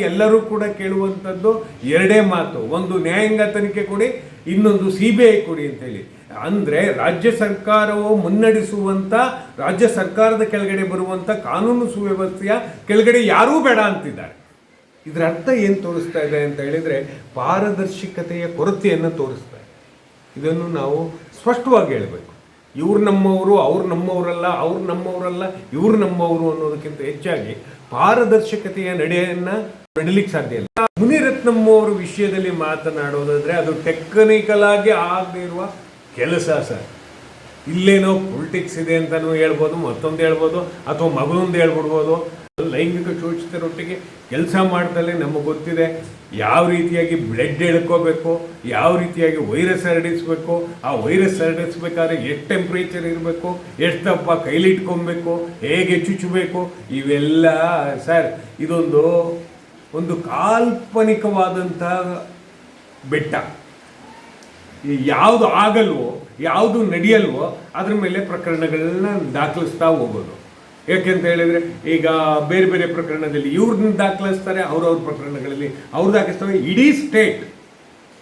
ಎಲ್ಲರೂ ಕೂಡ ಕೇಳುವಂಥದ್ದು ಎರಡೇ ಮಾತು. ಒಂದು ನ್ಯಾಯಾಂಗ ತನಿಖೆ ಕೊಡಿ, ಇನ್ನೊಂದು ಸಿ ಬಿ ಐ ಕೊಡಿ ಅಂತೇಳಿ ಅಂದ್ರೆ ರಾಜ್ಯ ಸರ್ಕಾರವು ಮುನ್ನಡೆಸುವಂಥ ರಾಜ್ಯ ಸರ್ಕಾರದ ಕೆಳಗಡೆ ಬರುವಂತ ಕಾನೂನು ಸುವ್ಯವಸ್ಥೆಯ ಕೆಳಗಡೆ ಯಾರೂ ಬೇಡ ಅಂತಿದ್ದಾರೆ. ಇದರ ಅರ್ಥ ಏನು ತೋರಿಸ್ತಾ ಇದೆ ಅಂತ ಹೇಳಿದ್ರೆ ಪಾರದರ್ಶಕತೆಯ ಕೊರತೆಯನ್ನು ತೋರಿಸ್ತಾ ಇದೆ. ಇದನ್ನು ನಾವು ಸ್ಪಷ್ಟವಾಗಿ ಹೇಳಬೇಕು. ಇವ್ರು ನಮ್ಮವರು, ಅವ್ರು ನಮ್ಮವರಲ್ಲ ಅವ್ರು ನಮ್ಮವರಲ್ಲ, ಇವ್ರು ನಮ್ಮವರು ಅನ್ನೋದಕ್ಕಿಂತ ಹೆಚ್ಚಾಗಿ ಪಾರದರ್ಶಕತೆಯ ನಡೆಯನ್ನ ನಡಲಿಕ್ಕೆ ಸಾಧ್ಯ ಇಲ್ಲ. ಮುನಿರತ್ನಂ ಅವರ ವಿಷಯದಲ್ಲಿ ಮಾತನಾಡೋದಾದ್ರೆ ಅದು ಟೆಕ್ನಿಕಲ್ ಆಗಿ ಆಗದೇ ಇರುವ ಕೆಲಸ ಸರ್. ಇಲ್ಲೇನೋ ಪೊಲಿಟಿಕ್ಸ್ ಇದೆ ಅಂತಲೂ ಹೇಳ್ಬೋದು, ಮತ್ತೊಂದು ಹೇಳ್ಬೋದು, ಅಥವಾ ಮಗನೊಂದು ಹೇಳ್ಬಿಡ್ಬೋದು. ಲೈಂಗಿಕ ಶೋಷಿತರೊಟ್ಟಿಗೆ ಕೆಲಸ ಮಾಡ್ತಲ್ಲೇ ನಮಗೆ ಗೊತ್ತಿದೆ ಯಾವ ರೀತಿಯಾಗಿ ಬ್ಲಡ್ ಎಳ್ಕೋಬೇಕು, ಯಾವ ರೀತಿಯಾಗಿ ವೈರಸ್ ಹರಡಿಸ್ಬೇಕು. ಆ ವೈರಸ್ ಹರಡಿಸ್ಬೇಕಾದ್ರೆ ಎಷ್ಟು ಟೆಂಪ್ರೇಚರ್ ಇರಬೇಕು, ಎಷ್ಟು ತಪ್ಪ ಕೈಲಿಟ್ಕೊಬೇಕು ಹೇಗೆ ಚುಚ್ಚಬೇಕು, ಇವೆಲ್ಲ ಸರ್, ಇದೊಂದು ಒಂದು ಕಾಲ್ಪನಿಕವಾದಂತಹ ಬೆಟ್ಟ. ಯಾವುದು ಆಗಲ್ವೋ, ಯಾವುದು ನಡೆಯಲ್ವೋ, ಅದ್ರ ಮೇಲೆ ಪ್ರಕರಣಗಳನ್ನ ದಾಖಲಿಸ್ತಾ ಹೋಗೋದು. ಯಾಕೆಂತ ಹೇಳಿದ್ರೆ, ಈಗ ಬೇರೆ ಬೇರೆ ಪ್ರಕರಣದಲ್ಲಿ ಇವ್ರನ್ನ ದಾಖಲಿಸ್ತಾರೆ, ಅವ್ರವ್ರ ಪ್ರಕರಣಗಳಲ್ಲಿ ಅವ್ರು ದಾಖಲಿಸ್ತಾರೆ. ಇಡೀ ಸ್ಟೇಟ್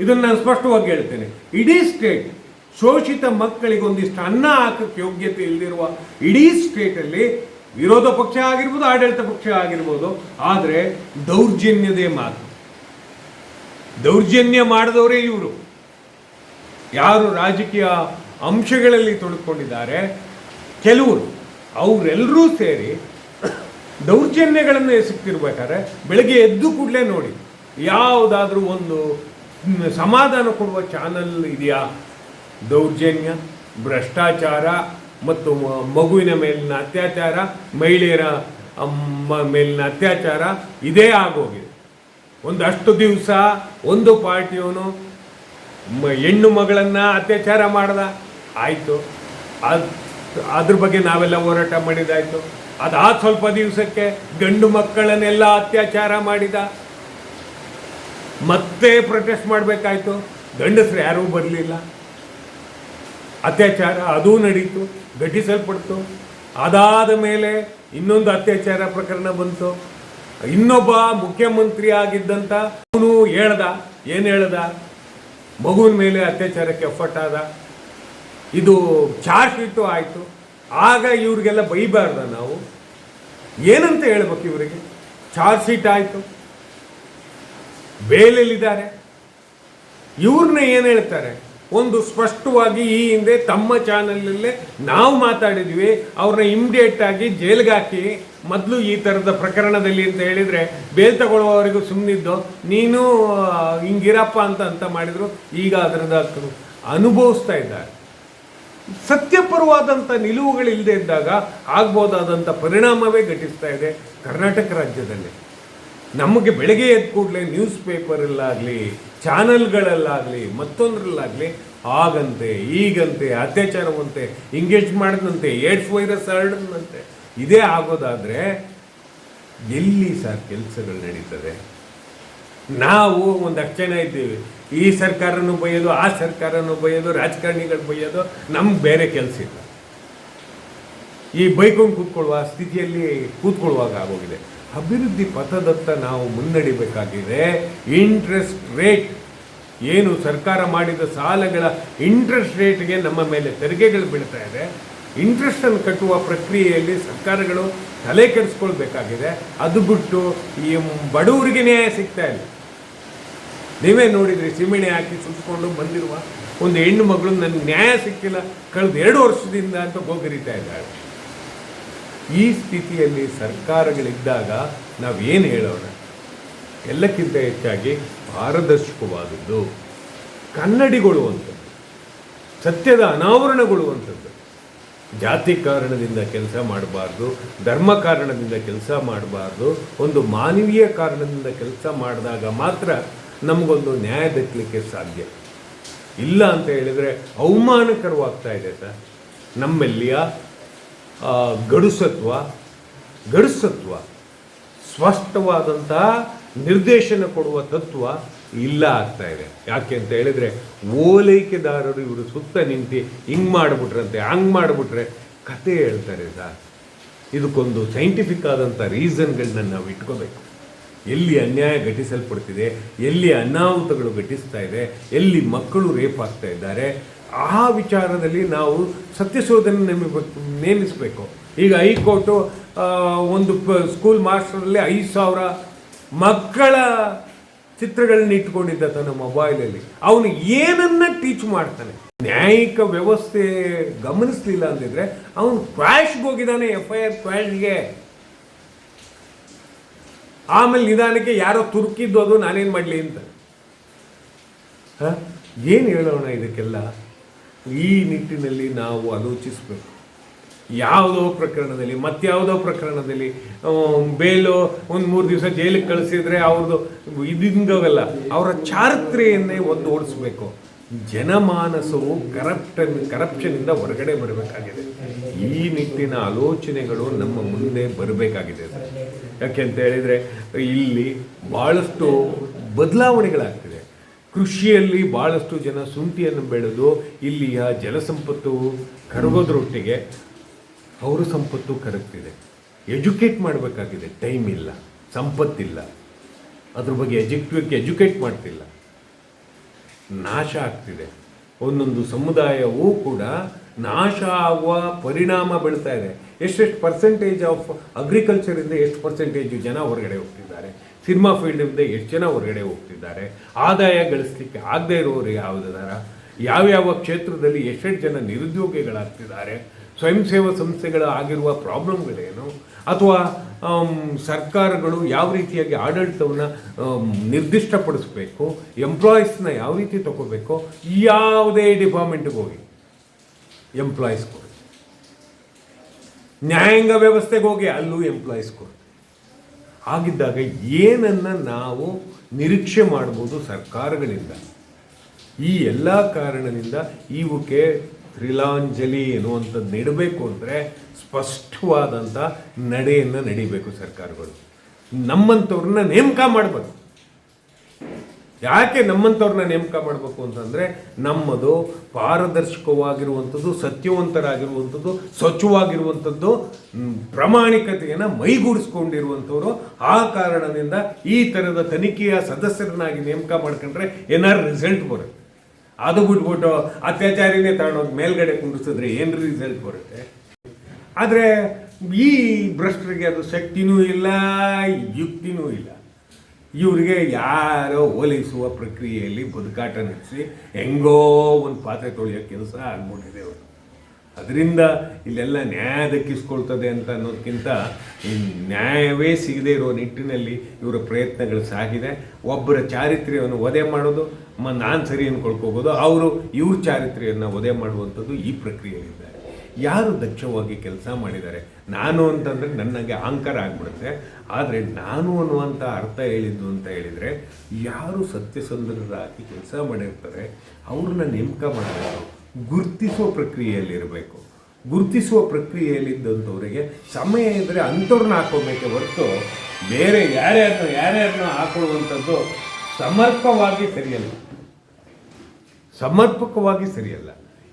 ಇದನ್ನು ನಾನು ಸ್ಪಷ್ಟವಾಗಿ ಹೇಳ್ತೇನೆ. ಇಡೀ ಸ್ಟೇಟ್ ಶೋಷಿತ ಮಕ್ಕಳಿಗೆ ಒಂದಿಷ್ಟು ಅನ್ನ ಹಾಕಕ್ಕೆ ಯೋಗ್ಯತೆ ಇಲ್ಲದಿರುವ ಇಡೀ ಸ್ಟೇಟಲ್ಲಿ ವಿರೋಧ ಪಕ್ಷ ಆಗಿರ್ಬೋದು, ಆಡಳಿತ ಪಕ್ಷ ಆಗಿರ್ಬೋದು, ಆದರೆ ದೌರ್ಜನ್ಯದೇ ಮಾತು. ದೌರ್ಜನ್ಯ ಮಾಡಿದವರೇ ಇವರು. ಯಾರು ರಾಜಕೀಯ ಅಂಶಗಳಲ್ಲಿ ತೊಡಕೊಂಡಿದ್ದಾರೆ, ಕೆಲವರು ಅವರೆಲ್ಲರೂ ಸೇರಿ ದೌರ್ಜನ್ಯಗಳನ್ನು ಎಸಗ್ತಿರ್ಬೇಕಾದ್ರೆ ಬೆಳಗ್ಗೆ ಎದ್ದು ಕೂಡಲೇ ನೋಡಿ, ಯಾವುದಾದ್ರೂ ಒಂದು ಸಮಾಧಾನ ಕೊಡುವ ಚಾನಲ್ ಇದೆಯಾ? ದೌರ್ಜನ್ಯ, ಭ್ರಷ್ಟಾಚಾರ ಮತ್ತು ಮಗುವಿನ ಮೇಲಿನ ಅತ್ಯಾಚಾರ, ಮಹಿಳೆಯರ ಮೇಲಿನ ಅತ್ಯಾಚಾರ ಇದೇ ಆಗೋಗಿದೆ. ಒಂದಷ್ಟು ದಿವಸ ಒಂದು ಪಾರ್ಟಿಯವನು ಹೆಣ್ಣು ಮಗಳನ್ನು ಅತ್ಯಾಚಾರ ಮಾಡ್ದ. ಆಯಿತು. ಅದು, ಅದ್ರ ಬಗ್ಗೆ ನಾವೆಲ್ಲ ಹೋರಾಟ ಮಾಡಿದಾಯ್ತು. ಅದಾದ ಸ್ವಲ್ಪ ದಿವಸಕ್ಕೆ ಗಂಡು ಮಕ್ಕಳನ್ನೆಲ್ಲ ಅತ್ಯಾಚಾರ ಮಾಡಿದ. ಮತ್ತೆ ಪ್ರೊಟೆಸ್ಟ್ ಮಾಡಬೇಕಾಯ್ತು. ಗಂಡಸರು ಯಾರೂ ಬರಲಿಲ್ಲ. ಅತ್ಯಾಚಾರ ಅದೂ ನಡೀತು ಘಟಿಸಲ್ಪಡ್ತು ಅದಾದ ಮೇಲೆ ಇನ್ನೊಂದು ಅತ್ಯಾಚಾರ ಪ್ರಕರಣ ಬಂತು. ಇನ್ನೊಬ್ಬ ಮುಖ್ಯಮಂತ್ರಿ ಆಗಿದ್ದಂಥ ಅವನು ಹೇಳ್ದ, ಏನು ಹೇಳ್ದ? ಮಗುವಿನ ಮೇಲೆ ಅತ್ಯಾಚಾರಕ್ಕೆ ಎಫರ್ಟ್ ಆದ ಇದು ಚಾರ್ಜ್ ಶೀಟು ಆಯಿತು. ಆಗ ಇವ್ರಿಗೆಲ್ಲ ಬೈಬಾರ್ದ ನಾವು? ಏನಂತ ಹೇಳ್ಬೇಕು ಇವರಿಗೆ? ಚಾರ್ಜ್ ಶೀಟ್ ಆಯಿತು. ಬೇಲಲ್ಲಿದ್ದಾರೆ. ಇವ್ರನ್ನ ಏನು ಹೇಳ್ತಾರೆ? ಒಂದು ಸ್ಪಷ್ಟವಾಗಿ ಈ ಹಿಂದೆ ತಮ್ಮ ಚಾನಲಲ್ಲೇ ನಾವು ಮಾತಾಡಿದ್ವಿ. ಅವ್ರನ್ನ ಇಮ್ಡಿಯೇಟ್ ಆಗಿ ಜೈಲ್ಗೆ ಹಾಕಿ ಮೊದಲು ಈ ಥರದ ಪ್ರಕರಣದಲ್ಲಿ ಅಂತ ಹೇಳಿದರೆ ಬೇಲ್ ತಗೊಳ್ಳುವವರೆಗೂ ಸುಮ್ಮನಿದ್ದು ನೀನು ಹಿಂಗಿರಪ್ಪ ಅಂತ ಅಂತ ಮಾಡಿದ್ರು, ಈಗ ಅದರದ ಅನುಭವಿಸ್ತಾ ಇದ್ದಾರೆ. ಸತ್ಯಪರವಾದಂಥ ನಿಲುವುಗಳಿಲ್ಲದೆ ಇದ್ದಾಗ ಆಗ್ಬೋದಾದಂಥ ಪರಿಣಾಮವೇ ಘಟಿಸ್ತಾ ಇದೆ ಕರ್ನಾಟಕ ರಾಜ್ಯದಲ್ಲಿ. ನಮಗೆ ಬೆಳಗ್ಗೆ ಎದ್ದ ಕೂಡಲೇ ನ್ಯೂಸ್ ಪೇಪರಲ್ಲಾಗಲಿ ಚಾನಲ್ಗಳಲ್ಲಾಗಲಿ ಮತ್ತೊಂದರಲ್ಲಾಗಲಿ, ಆಗಂತೆ, ಈಗಂತೆ, ಅತ್ಯಾಚಾರವಂತೆ ಎಂಗೇಜ್ ಮಾಡಿದಂತೆ ಏಡ್ಸ್ ವೈರಸ್ ಹರಡದಂತೆ, ಇದೇ ಆಗೋದಾದರೆ ಎಲ್ಲಿ ಸರ್ ಕೆಲಸಗಳು ನಡೀತದೆ? ನಾವು ಒಂದಷ್ಟು ಜನ ಇದ್ದೀವಿ. ಈ ಸರ್ಕಾರನೂ ಬೈಯೋದು, ಆ ಸರ್ಕಾರನೂ ಬೈಯೋದು, ರಾಜಕಾರಣಿಗಳು ಬೈಯೋದು, ನಮ್ಗೆ ಬೇರೆ ಕೆಲಸ ಇಲ್ಲ. ಈ ಬೈಕೊಂಡು ಕೂತ್ಕೊಳ್ಳುವ ಸ್ಥಿತಿಯಲ್ಲಿ ಕೂತ್ಕೊಳ್ಳುವಾಗ ಆಗೋಗಿದೆ. ಅಭಿವೃದ್ಧಿ ಪಥದತ್ತ ನಾವು ಮುನ್ನಡಿಬೇಕಾಗಿದೆ. Interest rate. ಏನು ಸರ್ಕಾರ ಮಾಡಿದ ಸಾಲಗಳ ಇಂಟ್ರೆಸ್ಟ್ ರೇಟ್ಗೆ ನಮ್ಮ ಮೇಲೆ ತೆರಿಗೆಗಳು ಬೀಳ್ತಾ ಇದೆ. ಇಂಟ್ರೆಸ್ಟನ್ನು ಕಟ್ಟುವ ಪ್ರಕ್ರಿಯೆಯಲ್ಲಿ ಸರ್ಕಾರಗಳು ತಲೆ ಕೆಡಿಸ್ಕೊಳ್ಬೇಕಾಗಿದೆ. ಅದು ಬಿಟ್ಟು ಈ ಬಡವರಿಗೆ ನ್ಯಾಯ ಸಿಗ್ತಾ ಇಲ್ಲ. ನೀವೇ ನೋಡಿದ್ರಿ ಸಿಮೆಣೆ ಹಾಕಿ ಸುತ್ತಕೊಂಡು ಬಂದಿರುವ ಒಂದು ಹೆಣ್ಣು ಮಗಳು ನನಗೆ ನ್ಯಾಯ ಸಿಕ್ಕಿಲ್ಲ. ಕಳೆದ ಎರಡು ವರ್ಷದಿಂದ ಅಂತ ಗೋಗರಿತಾ ಇದ್ದಾಳೆ. ಈ ಸ್ಥಿತಿಯಲ್ಲಿ ಸರ್ಕಾರಗಳಿದ್ದಾಗ ನಾವೇನು ಹೇಳೋಣ? ಎಲ್ಲಕ್ಕಿಂತ ಹೆಚ್ಚಾಗಿ ಪಾರದರ್ಶಕವಾದದ್ದು ಕನ್ನಡಿಗೊಳ್ಳುವಂಥದ್ದು. ಸತ್ಯದ ಅನಾವರಣಗೊಳ್ಳುವಂಥದ್ದು. ಜಾತಿ ಕಾರಣದಿಂದ ಕೆಲಸ ಮಾಡಬಾರ್ದು, ಧರ್ಮ ಕಾರಣದಿಂದ ಕೆಲಸ ಮಾಡಬಾರ್ದು, ಒಂದು ಮಾನವೀಯ ಕಾರಣದಿಂದ ಕೆಲಸ ಮಾಡಿದಾಗ ಮಾತ್ರ ನಮಗೊಂದು ನ್ಯಾಯ ದಕ್ಕಲಿಕ್ಕೆ ಸಾಧ್ಯ. ಇಲ್ಲ ಅಂತ ಹೇಳಿದರೆ ಅವಮಾನಕರವಾಗ್ತಾ ಇದೆ ಸರ್. ನಮ್ಮಲ್ಲಿಯ ಗಡುಸತ್ವ ಗಡುಸತ್ವ, ಸ್ಪಷ್ಟವಾದಂತಹ ನಿರ್ದೇಶನ ಕೊಡುವ ತತ್ವ ಇಲ್ಲ ಆಗ್ತಾ ಇದೆ. ಯಾಕೆ ಅಂತ ಹೇಳಿದ್ರೆ, ಓಲೈಕೆದಾರರು ಇವರು ಸುತ್ತ ನಿಂತು ಹಿಂಗ್ ಮಾಡಿಬಿಟ್ರಂತೆ, ಹಂಗ್ ಮಾಡಿಬಿಟ್ರೆ ಕತೆ ಹೇಳ್ತಾರೆ ಸರ್. ಇದಕ್ಕೊಂದು ಸೈಂಟಿಫಿಕ್ ಆದಂಥ ರೀಸನ್ಗಳನ್ನ ನಾವು ಇಟ್ಕೋಬೇಕು. ಎಲ್ಲಿ ಅನ್ಯಾಯ ಘಟಿಸಲ್ಪಡ್ತಿದೆ, ಎಲ್ಲಿ ಅನಾಹುತಗಳು ಘಟಿಸ್ತಾ ಇದೆ, ಎಲ್ಲಿ ಮಕ್ಕಳು ರೇಪ್ ಆಗ್ತಾ ಇದ್ದಾರೆ ಆ ವಿಚಾರದಲ್ಲಿ ನಾವು ಸತ್ಯಶೋಧನೆ ನೇಮಿಬೇಕು ನೇಮಿಸಬೇಕು ಈಗ ಹೈಕೋರ್ಟು ಒಂದು ಪ, ಸ್ಕೂಲ್ ಮಾಸ್ಟರಲ್ಲಿ ಐದು ಸಾವಿರ ಮಕ್ಕಳ ಚಿತ್ರಗಳನ್ನ ಇಟ್ಕೊಂಡಿದ್ದ ತನ್ನ ಮೊಬೈಲಲ್ಲಿ. ಅವನು ಏನನ್ನ ಟೀಚ್ ಮಾಡ್ತಾನೆ? ನ್ಯಾಯಿಕ ವ್ಯವಸ್ಥೆ ಗಮನಿಸ್ಲಿಲ್ಲ ಅಂದಿದ್ರೆ ಅವನು ಕ್ವಾಶ್ಗೆ ಹೋಗಿದ್ದಾನೆ ಎಫ್ ಐ ಆರ್ ಕ್ವಾಶ್ಗೆ ಆಮೇಲೆ ನಿಧಾನಕ್ಕೆ ಯಾರೋ ತುರುಕಿದ್ದು ಅದು ನಾನೇನು ಮಾಡಲಿ ಅಂತ. ಏನು ಹೇಳೋಣ ಇದಕ್ಕೆಲ್ಲ? ಈ ನಿಟ್ಟಿನಲ್ಲಿ ನಾವು ಆಲೋಚಿಸಬೇಕು. ಯಾವುದೋ ಪ್ರಕರಣದಲ್ಲಿ ಮತ್ತಾವುದೋ ಪ್ರಕರಣದಲ್ಲಿ ಬೇಲು ಒಂದು ಮೂರು ದಿವಸ ಜೈಲಿಗೆ ಕಳಿಸಿದ್ರೆ ಅವ್ರದ್ದು ಇದಿಂಗವೆಲ್ಲ ಅವರ ಚಾರಿತ್ರೆಯನ್ನೇ ಒಂದು ಓಡಿಸ್ಬೇಕು. ಜನಮಾನಸವು ಕರಪ್ಟನ್ ಕರಪ್ಷನಿಂದ ಹೊರಗಡೆ ಬರಬೇಕಾಗಿದೆ. ಈ ನಿಟ್ಟಿನ ಆಲೋಚನೆಗಳು ನಮ್ಮ ಮುಂದೆ ಬರಬೇಕಾಗಿದೆ. ಯಾಕೆ ಯಾಕೆಂತ ಹೇಳಿದರೆ, ಇಲ್ಲಿ ಭಾಳಷ್ಟು ಬದಲಾವಣೆಗಳಾಗ್ತಿದೆ. ಕೃಷಿಯಲ್ಲಿ ಭಾಳಷ್ಟು ಜನ ಶುಂಠಿಯನ್ನು ಬೆಳೆದು ಇಲ್ಲಿಯ ಜಲಸಂಪತ್ತು ಕರಗೋದ್ರೊಟ್ಟಿಗೆ ಅವರ ಸಂಪತ್ತು ಕರಗ್ತಿದೆ. ಎಜುಕೇಟ್ ಮಾಡಬೇಕಾಗಿದೆ. ಟೈಮ್ ಇಲ್ಲ. ಸಂಪತ್ತಿಲ್ಲ. ಅದ್ರ ಬಗ್ಗೆ ಎಜುಕ್ ಎಜುಕೇಟ್ ಮಾಡ್ತಿಲ್ಲ. ನಾಶ ಆಗ್ತಿದೆ. ಒಂದೊಂದು ಸಮುದಾಯವೂ ಕೂಡ ನಾಶ ಆಗುವ ಪರಿಣಾಮ ಬೀಳ್ತಾ ಇದೆ. ಎಷ್ಟೆಷ್ಟು ಪರ್ಸೆಂಟೇಜ್ ಆಫ್ ಅಗ್ರಿಕಲ್ಚರಿಂದ ಎಷ್ಟು ಪರ್ಸೆಂಟೇಜ್ ಜನ ಹೊರಗಡೆ ಹೋಗ್ತಿದ್ದಾರೆ? ಸಿನಿಮಾ ಫೀಲ್ಡಿಂದ ಎಷ್ಟು ಜನ ಹೊರಗಡೆ ಹೋಗ್ತಿದ್ದಾರೆ? ಆದಾಯ ಗಳಿಸ್ಲಿಕ್ಕೆ ಆಗದೆ ಇರೋರು ಯಾವುದಾರ ಯಾವ್ಯಾವ ಕ್ಷೇತ್ರದಲ್ಲಿ ಎಷ್ಟೆಷ್ಟು ಜನ ನಿರುದ್ಯೋಗಿಗಳಾಗ್ತಿದ್ದಾರೆ? ಸ್ವಯಂ ಸೇವಾ ಸಂಸ್ಥೆಗಳ ಆಗಿರುವ ಪ್ರಾಬ್ಲಮ್ಗಳೇನು? ಅಥವಾ ಸರ್ಕಾರಗಳು ಯಾವ ರೀತಿಯಾಗಿ ಆಡಳಿತವನ್ನು ನಿರ್ದಿಷ್ಟಪಡಿಸ್ಬೇಕು? ಎಂಪ್ಲಾಯೀಸ್ನ ಯಾವ ರೀತಿ ತಗೋಬೇಕು ಯಾವುದೇ ಡಿಪಾರ್ಟ್ಮೆಂಟ್ಗೆ ಹೋಗಿ ಎಂಪ್ಲಾಯೀಸ್ ಕೊಡಿ. ನ್ಯಾಯಾಂಗ ವ್ಯವಸ್ಥೆಗೆ ಹೋಗಿ ಅಲ್ಲೂ ಎಂಪ್ಲಾಯೀಸ್ ಕೊಡಿ. ಆಗಿದ್ದಾಗ ಏನನ್ನು ನಾವು ನಿರೀಕ್ಷೆ ಮಾಡ್ಬೋದು ಸರ್ಕಾರಗಳಿಂದ. ಈ ಎಲ್ಲ ಕಾರಣದಿಂದ ಇವಕ್ಕೆ ತ್ರಿಲಾಂಜಲಿ ಎನ್ನುವಂಥದ್ದು ನೀಡಬೇಕು ಅಂದರೆ ಸ್ಪಷ್ಟವಾದಂಥ ನಡೆಯನ್ನು ನಡಿಬೇಕು ಸರ್ಕಾರಗಳು. ನಮ್ಮಂಥವ್ರನ್ನ ನೇಮಕ ಮಾಡಬೇಕು ಯಾಕೆ ನಮ್ಮಂಥವ್ರನ್ನ ನೇಮಕ ಮಾಡಬೇಕು ಅಂತಂದರೆ ನಮ್ಮದು ಪಾರದರ್ಶಕವಾಗಿರುವಂಥದ್ದು, ಸತ್ಯವಂತರಾಗಿರುವಂಥದ್ದು, ಸ್ವಚ್ಛವಾಗಿರುವಂಥದ್ದು ಪ್ರಾಮಾಣಿಕತೆಯನ್ನು ಮೈಗೂಡಿಸ್ಕೊಂಡಿರುವಂಥವ್ರು. ಆ ಕಾರಣದಿಂದ ಈ ಥರದ ತನಿಖೆಯ ಸದಸ್ಯರನ್ನಾಗಿ ನೇಮಕ ಮಾಡ್ಕೊಂಡ್ರೆ ಏನಾದ್ರು ರಿಸಲ್ಟ್ ಬರುತ್ತೆ. ಅದು ಬಿಟ್ಬಿಟ್ಟು ಅತ್ಯಾಚಾರಿನೇ ತಗೊಂಡೋಗಿ ಮೇಲ್ಗಡೆ ಕುಂಡಿಸಿದ್ರೆ ಏನು ರಿಸಲ್ಟ್ ಬರುತ್ತೆ? ಆದರೆ ಈ ಭ್ರಷ್ಟರಿಗೆ ಅದು ಶಕ್ತಿನೂ ಇಲ್ಲ, ಯುಕ್ತಿನೂ ಇಲ್ಲ. ಇವರಿಗೆ ಯಾರೋ ಹೋಲಿಸುವ ಪ್ರಕ್ರಿಯೆಯಲ್ಲಿ ಬದುಕಾಟ ನಡೆಸಿ ಹೆಂಗೋ ಒಂದು ಪಾತ್ರೆ ತೊಳೆಯೋ ಕೆಲಸ ಆಗ್ಬಿಟ್ಟಿದೆ ಅವರು ಅದರಿಂದ ಇಲ್ಲೆಲ್ಲ ನ್ಯಾಯ ದಕ್ಕಿಸ್ಕೊಳ್ತದೆ ಅಂತ ಅನ್ನೋದಕ್ಕಿಂತ ಈ ನ್ಯಾಯವೇ ಸಿಗದೇ ಇರೋ ನಿಟ್ಟಿನಲ್ಲಿ ಇವರ ಪ್ರಯತ್ನಗಳು ಸಾಗಿದೆ. ಒಬ್ಬರ ಚಾರಿತ್ರ್ಯವನ್ನು ವಧೆ ಮಾಡೋದು ನಾನು ಸರಿ ಅನ್ಕೊಳ್ಕೋಬೋದು. ಅವರು ಇವ್ರ ಚಾರಿತ್ರ್ಯವನ್ನು ವಧೆ ಮಾಡುವಂಥದ್ದು ಈ ಪ್ರಕ್ರಿಯೆಯಲ್ಲಿದ್ದಾರೆ. ಯಾರು ದಕ್ಷವಾಗಿ ಕೆಲಸ ಮಾಡಿದ್ದಾರೆ? ನಾನು ಅಂತಂದರೆ ನನಗೆ ಅಹಂಕಾರ ಆಗ್ಬಿಡುತ್ತೆ. ಆದರೆ ನಾನು ಅನ್ನುವಂಥ ಅರ್ಥ ಹೇಳಿದ್ದು ಅಂತ ಹೇಳಿದರೆ, ಯಾರು ಸತ್ಯಸಂಧರಾಗಿ ಕೆಲಸ ಮಾಡಿರ್ತಾರೆ, ಅವ್ರನ್ನ ನೇಮಕ ಮಾಡಬೇಕು ಗುರುತಿಸುವ ಪ್ರಕ್ರಿಯೆಯಲ್ಲಿರಬೇಕು. ಗುರುತಿಸುವ ಪ್ರಕ್ರಿಯೆಯಲ್ಲಿದ್ದಂಥವ್ರಿಗೆ ಸಮಯ ಇದ್ದರೆ ಅಂಥವ್ರನ್ನ ಹಾಕೋಬೇಕೆ ಹೊರತು ಬೇರೆ ಯಾರ್ಯಾರನ್ನ ಯಾರ್ಯಾರನ್ನ ಹಾಕೊಳ್ಳುವಂಥದ್ದು ಸಮರ್ಪಕವಾಗಿ ಸರಿಯಲ್ಲ. ಸಮರ್ಪಕವಾಗಿ ಸರಿಯಲ್ಲ.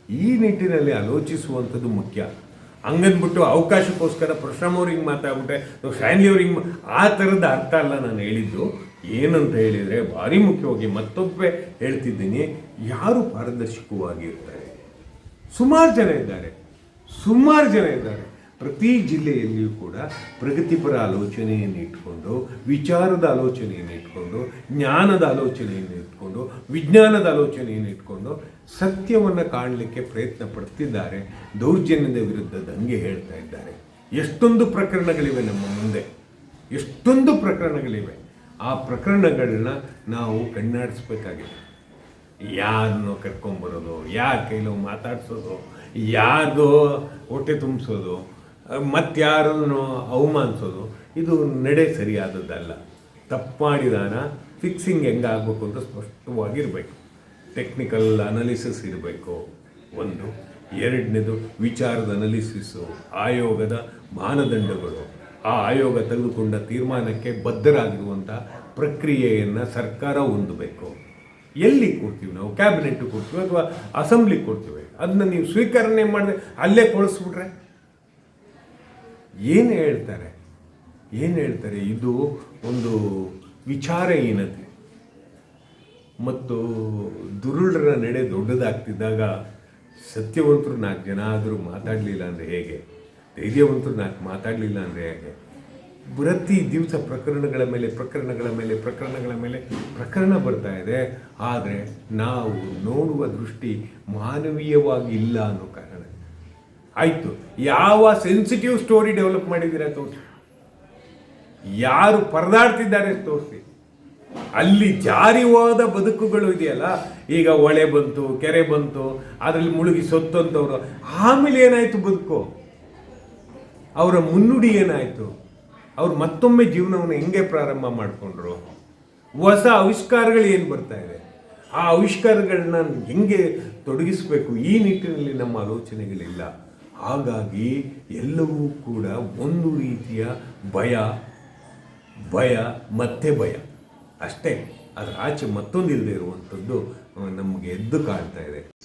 ಈ ನಿಟ್ಟಿನಲ್ಲಿ ಆಲೋಚಿಸುವಂಥದ್ದು ಮುಖ್ಯ. ಹಂಗಂದ್ಬಿಟ್ಟು ಅವಕಾಶಕ್ಕೋಸ್ಕರ ಪ್ರಶ್ರಮ್ ಅವ್ರಿಗೆ ಮಾತಾಡ್ಬಿಟ್ಟೆ ಫ್ಯಾನ್ಲಿ ಅವ್ರಿಗೆ ಮಾ- ಆ ಥರದ ಅರ್ಥ ಅಲ್ಲ ನಾನು ಹೇಳಿದ್ದು. ಏನಂತ ಹೇಳಿದರೆ ಭಾರಿ ಮುಖ್ಯವಾಗಿ ಮತ್ತೊಬ್ಬೆ ಹೇಳ್ತಿದ್ದೀನಿ. ಯಾರು ಪಾರದರ್ಶಕವಾಗಿರ್ತಾರೆ? ಸುಮಾರು ಜನ ಇದ್ದಾರೆ. ಸುಮಾರು ಜನ ಇದ್ದಾರೆ. ಪ್ರತಿ ಜಿಲ್ಲೆಯಲ್ಲಿಯೂ ಕೂಡ ಪ್ರಗತಿಪರ ಆಲೋಚನೆಯನ್ನು ಇಟ್ಕೊಂಡು, ವಿಚಾರದ ಆಲೋಚನೆಯನ್ನು ಇಟ್ಕೊಂಡು, ಜ್ಞಾನದ ಆಲೋಚನೆಯನ್ನು ಇಟ್ಕೊಂಡು, ವಿಜ್ಞಾನದ ಆಲೋಚನೆಯನ್ನು ಇಟ್ಕೊಂಡು ಸತ್ಯವನ್ನು ಕಾಣಲಿಕ್ಕೆ ಪ್ರಯತ್ನ ಪಡ್ತಿದ್ದಾರೆ. ದೌರ್ಜನ್ಯದ ವಿರುದ್ಧ ದಂಗೆ ಹೇಳ್ತಾ ಇದ್ದಾರೆ. ಎಷ್ಟೊಂದು ಪ್ರಕರಣಗಳಿವೆ ನಮ್ಮ ಮುಂದೆ. ಎಷ್ಟೊಂದು ಪ್ರಕರಣಗಳಿವೆ. ಆ ಪ್ರಕರಣಗಳನ್ನ ನಾವು ಕಣ್ಣಾಡಿಸ್ಬೇಕಾಗಿದೆ. ಯಾರನ್ನು ಕರ್ಕೊಂಬರೋದು, ಯಾರ ಕೈಲೋ ಮಾತಾಡ್ಸೋದು ಯಾರ್ದೋ ಹೊಟ್ಟೆ ತುಂಬಿಸೋದು ಮತ್ತಾರನ್ನು ಅವಮಾನಿಸೋದು, ಇದು ನಡೆ ಸರಿಯಾದದ್ದಲ್ಲ. ತಪ್ಪು ಮಾಡಿದಾನ ಫಿಕ್ಸಿಂಗ್ ಹೆಂಗಾಗಬೇಕು ಅಂತ ಸ್ಪಷ್ಟವಾಗಿರಬೇಕು. ಟೆಕ್ನಿಕಲ್ ಅನಾಲಿಸಿಸ್ ಇರಬೇಕು. ಒಂದು. ಎರಡನೇದು, ವಿಚಾರದ ಅನಾಲಿಸಿಸು ಆಯೋಗದ ಮಾನದಂಡಗಳು. ಆ ಆಯೋಗ ತೆಗೆದುಕೊಂಡ ತೀರ್ಮಾನಕ್ಕೆ ಬದ್ಧರಾಗಿರುವಂಥ ಪ್ರಕ್ರಿಯೆಯನ್ನು ಸರ್ಕಾರ ಹೊಂದಬೇಕು. ಎಲ್ಲಿ ಕೊಡ್ತೀವಿ ನಾವು? ಕ್ಯಾಬಿನೆಟ್ ಕೊಡ್ತೀವಿ ಅಥವಾ ಅಸೆಂಬ್ಲಿ ಕೊಡ್ತೀವಿ? ಅದನ್ನ ನೀವು ಸ್ವೀಕರಣೆ ಮಾಡಿದ್ರೆ ಅಲ್ಲೇ ಕೊಳಿಸ್ಬಿಟ್ರೆ ಏನು ಹೇಳ್ತಾರೆ? ಏನು ಹೇಳ್ತಾರೆ? ಇದು ಒಂದು ವಿಚಾರ ವಿಚಾರಹೀನತೆ. ಮತ್ತು ದುರುಳರ ನಡೆ ದೊಡ್ಡದಾಗ್ತಿದ್ದಾಗ ಸತ್ಯವಂತರು ನಾಲ್ಕು ಜನ ಆದರೂ ಮಾತಾಡಲಿಲ್ಲ ಅಂದರೆ ಹೇಗೆ? ಧೈರ್ಯವಂತರು ನಾಲ್ಕು ಮಾತಾಡಲಿಲ್ಲ ಅಂದರೆ ಹೇಗೆ? ಪ್ರತಿ ದಿವಸ ಪ್ರಕರಣಗಳ ಮೇಲೆ ಪ್ರಕರಣಗಳ ಮೇಲೆ ಪ್ರಕರಣಗಳ ಮೇಲೆ ಪ್ರಕರಣ ಬರ್ತಾ ಇದೆ. ಆದರೆ ನಾವು ನೋಡುವ ದೃಷ್ಟಿ ಮಾನವೀಯವಾಗಿ ಇಲ್ಲ ಅನ್ನೋ ಕಾರಣ. ಆಯಿತು. ಯಾವ ಸೆನ್ಸಿಟಿವ್ ಸ್ಟೋರಿ ಡೆವಲಪ್ ಮಾಡಿದ್ದೀರಾ ತೋರಿಸಿ. ಯಾರು ಪರದಾಡ್ತಿದ್ದಾರೆ ತೋರಿಸಿ. ಅಲ್ಲಿ ಜಾರಿ ಹೋದ ಬದುಕುಗಳು ಇದೆಯಲ್ಲ. ಈಗ ಹೊಳೆ ಬಂತು, ಕೆರೆ ಬಂತು, ಅದರಲ್ಲಿ ಮುಳುಗಿ ಸೊತ್ತಂತವ್ರು. ಆಮೇಲೆ ಏನಾಯ್ತು ಬದುಕು? ಅವರ ಮುನ್ನುಡಿ ಏನಾಯ್ತು? ಅವ್ರು ಮತ್ತೊಮ್ಮೆ ಜೀವನವನ್ನು ಹೆಂಗೆ ಪ್ರಾರಂಭ ಮಾಡಿಕೊಂಡ್ರು? ಹೊಸ ಆವಿಷ್ಕಾರಗಳು ಏನು ಬರ್ತಾ ಇದೆ? ಆ ಆವಿಷ್ಕಾರಗಳನ್ನ ಹೆಂಗೆ ತೊಡಗಿಸ್ಬೇಕು? ಈ ನಿಟ್ಟಿನಲ್ಲಿ ನಮ್ಮ ಆಲೋಚನೆಗಳಿಲ್ಲ. ಹಾಗಾಗಿ ಎಲ್ಲವೂ ಕೂಡ ಒಂದು ರೀತಿಯ ಭಯ ಭಯ ಮತ್ತೆ ಭಯ. ಅಷ್ಟೇ. ಅದರ ಆಚೆ ಮತ್ತೊಂದಿಲ್ಲದೆ ಇರುವಂಥದ್ದು ನಮಗೆ ಎದ್ದು ಕಾಣ್ತಾ ಇದೆ.